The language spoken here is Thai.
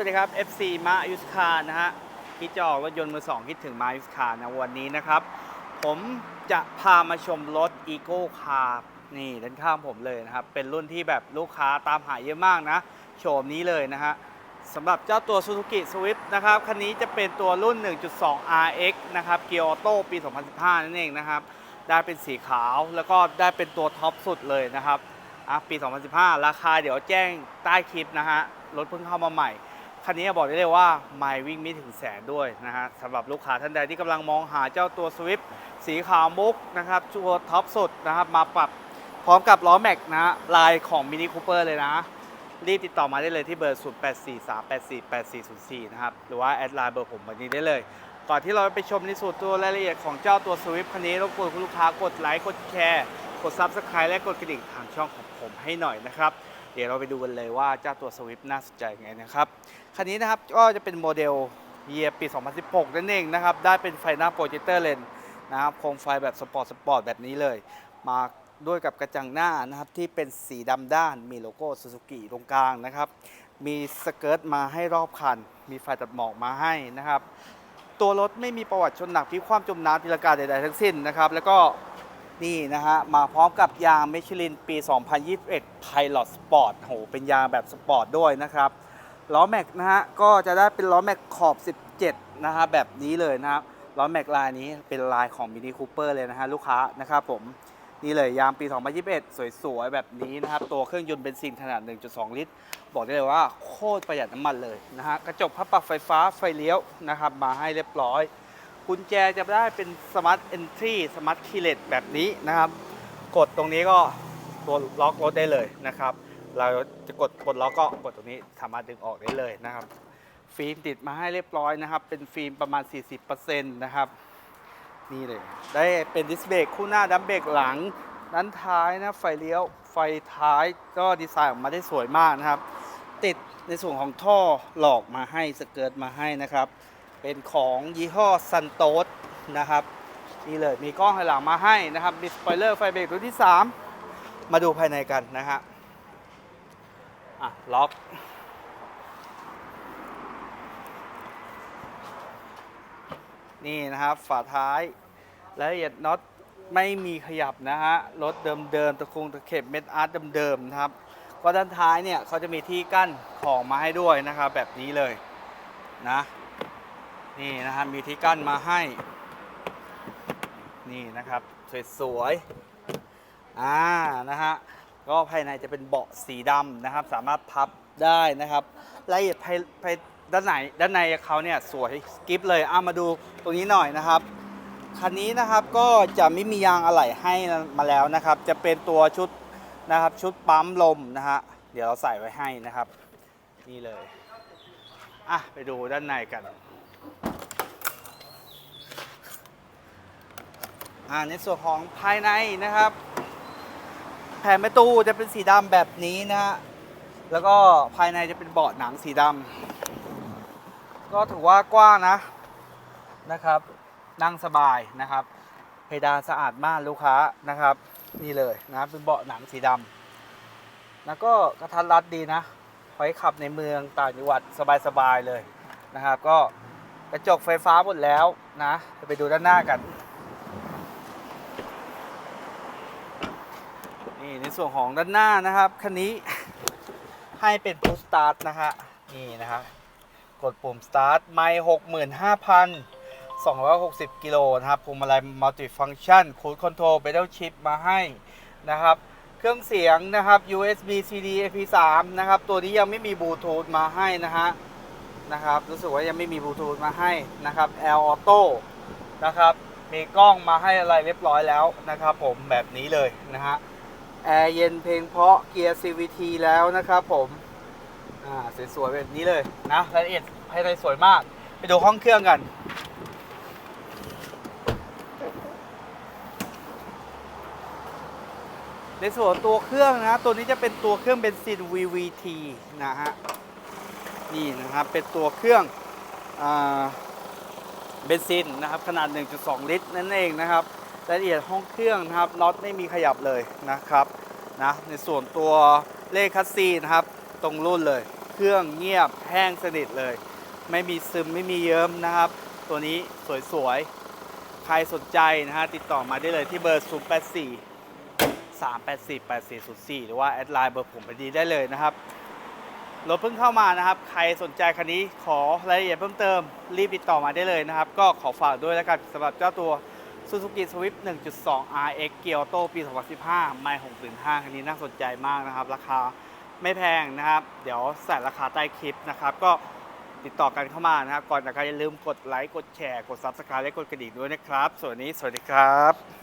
วัสดีครับ FC มายุสคานะฮะคิดจะออกรถยนต์มือสองคิดถึงมายุสคานะวันนี้นะครับ ผมจะพามาชมรถ e c o Car นี่ด้านข้างผมเลยนะครับ เป็นรุ่นที่แบบลูกค้าตามหาเยอะมากนะ โฉมนี้เลยนะฮะสำหรับเจ้าตัว Suzuki Swift นะครับ คันนี้จะเป็นตัวรุ่น 1.2 RX นะครับ เกียร์ออโต้ปี 2015 นั่นเองนะครับ ได้เป็นสีขาวแล้วก็ได้เป็นตัวท็อปสุดเลยนะครับอะปี 2015 ราคาเดี๋ยวแจ้งใต้คลิปนะฮะรถเพิ่งเข้ามาใหม่ คันนี้บอกได้เลยว่าไม่วิ่งไม่ถึงแสนด้วยนะฮะสำหรับลูกค้าท่านใดที่กำลังมองหาเจ้าตัว Swift สีขาวมุกนะครับตัวท็อปสุดนะครับมาปรับพร้อมกับล้อแม็กนะฮะลายของ Mini Cooper เลยนะ รีบติดต่อมาได้เลยที่เบอร์ 0843848404 นะครับ หรือว่าแอดไลน์เบอร์ผมวันนี้ได้เลย ก่อนที่เราไปชมในส่วนตัวรายละเอียดของเจ้าตัว Swift คันนี้รบกวนคุณลูกค้ากดไลค์กดแชร์กด Subscribe และกดกระดิ่งทางช่องของผมให้หน่อยนะครับ เดี๋ยวเราไปดูกันเลยว่าเจ้าตัว Swift น่าสนใจยังไงนะครับ คันนี้นะครับก็จะเป็นโมเดลเยียปี 2016 นั่นเองนะครับ ได้เป็นไฟหน้าโปรเจคเตอร์เลนนะครับโคมไฟแบบสปอร์ตสปอร์ตแบบนี้เลย มาด้วยกับกระจังหน้านะครับที่เป็นสีดำด้านมีโลโก้ซูซูกิตรงกลางนะครับ มีสเกิร์ตมาให้รอบคัน มีไฟตัดหมอกมาให้นะครับ ตัวรถไม่มีประวัติชนหนักพิความจมน้ำทีละกาใดๆทั้งสิ้นนะครับ แล้วก็ นี่นะฮะ มาพร้อมกับยางมิชลินปี 2021 Pilot Sport โห เป็นยางแบบสปอร์ตด้วยนะครับ ล้อแม็กนะฮะ ก็จะได้เป็นล้อแม็กขอบ 17 นะฮะ แบบนี้เลยนะครับ ล้อแม็กลายนี้เป็นลายของ Mini Cooper เลยนะฮะ ลูกค้านะครับผม นี่เลยยางปี 2021 สวยๆ แบบนี้นะครับ ตัวเครื่องยนต์เบนซินขนาด 1.2 ลิตร บอกได้เลยว่าโคตรประหยัดน้ำมันเลยนะฮะ กระจกพับปรับไฟฟ้าไฟเลี้ยวนะครับ มาให้เรียบร้อย กุญแจจะได้เป็นสมาร์ทเอนทรีสมาร์ทคีเลตแบบนี้นะครับ กดตรงนี้ก็ตัวล็อกรถได้เลยนะครับ เราจะกดปลดล็อกก็กดตรงนี้สามารถดึงออกได้เลยนะครับ ฟิล์มติดมาให้เรียบร้อยนะครับ เป็นฟิล์มประมาณ 40%นะครับ นี่เลย ได้เป็นดิสเบรกคู่หน้าดัมเบรกหลังด้านท้ายนะไฟเลี้ยวไฟท้ายก็ดีไซน์ออกมาได้สวยมากนะครับ ติดในส่วนของท่อหลอกมาให้สเกิร์ตมาให้นะครับ เป็นของยี่ห้อซันโตสนะครับนี่เลยมีกล้องหลังมาให้นะครับมีสปอยเลอร์ไฟเบรกตัวที่ 3 มาดูภายในกันนะฮะอะล็อกนี่นะครับฝาท้ายรายละเอียดน็อตไม่มีขยับนะฮะรถเดิมๆตะคุงตะเข็บเม็ดอาร์ตเดิมๆนะครับก็ด้านท้ายเนี่ยเขาจะมีที่กั้นของมาให้ด้วยนะครับแบบนี้เลยนะ นี่นะครับมีที่กั้นมาให้ นี่นะครับสวยๆอ่านะฮะก็ภายในจะเป็นเบาะสีดำนะครับ สามารถพับได้นะครับรายละเอียดภายภายด้านไหนด้านในเขาเนี่ยสวยกิฟเลยอ่ามาดูตรงนี้หน่อยนะครับคันนี้นะครับก็จะไม่มียางอะไหล่ให้มาแล้วนะครับ จะเป็นตัวชุดนะครับชุดปั๊มลมนะฮะเดี๋ยวเราใส่ไว้ให้นะครับ นี่เลยอะไปดูด้านในกัน อ่า ในส่วนของภายในนะครับ แผ่นประตูจะเป็นสีดำแบบนี้นะฮะแล้วก็ภายในจะเป็นเบาะหนังสีดำก็ถือว่ากว้างนะนะครับ นั่งสบายนะครับ เพดานสะอาดมากลูกค้านะครับ นี่เลยนะเป็นเบาะหนังสีดำแล้วก็กระทัดรัดดีนะไว้ขับในเมืองต่างจังหวัดสบายๆเลยนะครับ ก็กระจกไฟฟ้าหมดแล้วนะ ไปดูด้านหน้ากัน นี่ในส่วนของด้านหน้านะครับ คันนี้ให้เป็นพุ s สตาร์ทนะฮะนี่นะครับกดปุ่ม start ไม่หกหมื่นห้าพันสองร้อยหกสิบกิโลนะครับพวงมาลัยมัลติฟังชันคูดคอนโทรลเ d ด l ชิปมาให้นะครับ เครื่องเสียงนะครับ USB CD AP3 นะครับ ตัวนี้ยังไม่มีบลูทูธมาให้นะฮะนะครับ รู้สึกว่ายังไม่มีบลูทูธมาให้นะครับ L Auto นะครับ มีกล้องมาให้อะไรเรียบร้อยแล้วนะครับ ผมแบบนี้เลยนะฮะ แอร์เย็นเพลงเพาะเกียร์ CVT แล้วนะครับผม อ่าสวยๆแบบนี้เลยนะรายละเอียดภายในสวยมาก ไปดูห้องเครื่องกัน ในส่วนตัวเครื่องนะ ตัวนี้จะเป็นตัวเครื่องเบนซิน VVT นะฮะ นี่นะครับ เป็นตัวเครื่องอเบนซินนะครับ ขนาด 1.2 ลิตรนั่นเองนะครับ รายละเอียดห้องเครื่องนะครับน็อตไม่มีขยับเลยนะครับนะในส่วนตัวเลขคัสซีนะครับ ตรงรุ่นเลย เครื่องเงียบแห้งสนิทเลย ไม่มีซึมไม่มีเยิ้มนะครับ ตัวนี้สวยๆ ใครสนใจนะฮะติดต่อมาได้เลยที่เบอร์ 0 8 4 3 8 4 8 4 0 4 หรือว่าแอดไลน์เบอร์ผมไปดีได้เลยนะครับรถเพิ่งเข้ามานะครับ ใครสนใจคันนี้ขอรายละเอียดเพิ่มเติม รีบติดต่อมาได้เลยนะครับ ก็ขอฝากด้วยแล้วกันสำหรับเจ้าตัว Suzuki Swift 1.2 RX เกียร์โตปี 2015 ไม่605 คันนี้น่าสนใจมากนะครับ ราคาไม่แพงนะครับ เดี๋ยวใส่ราคาใต้คลิปนะครับ ก็ติดต่อกันเข้ามานะครับ ก่อนจากการอย่าลืมกดไลค์ กดแชร์ กด Subscribe และกดกระดิ่งด้วยนะครับ ส่วนนี้สวัสดีครับ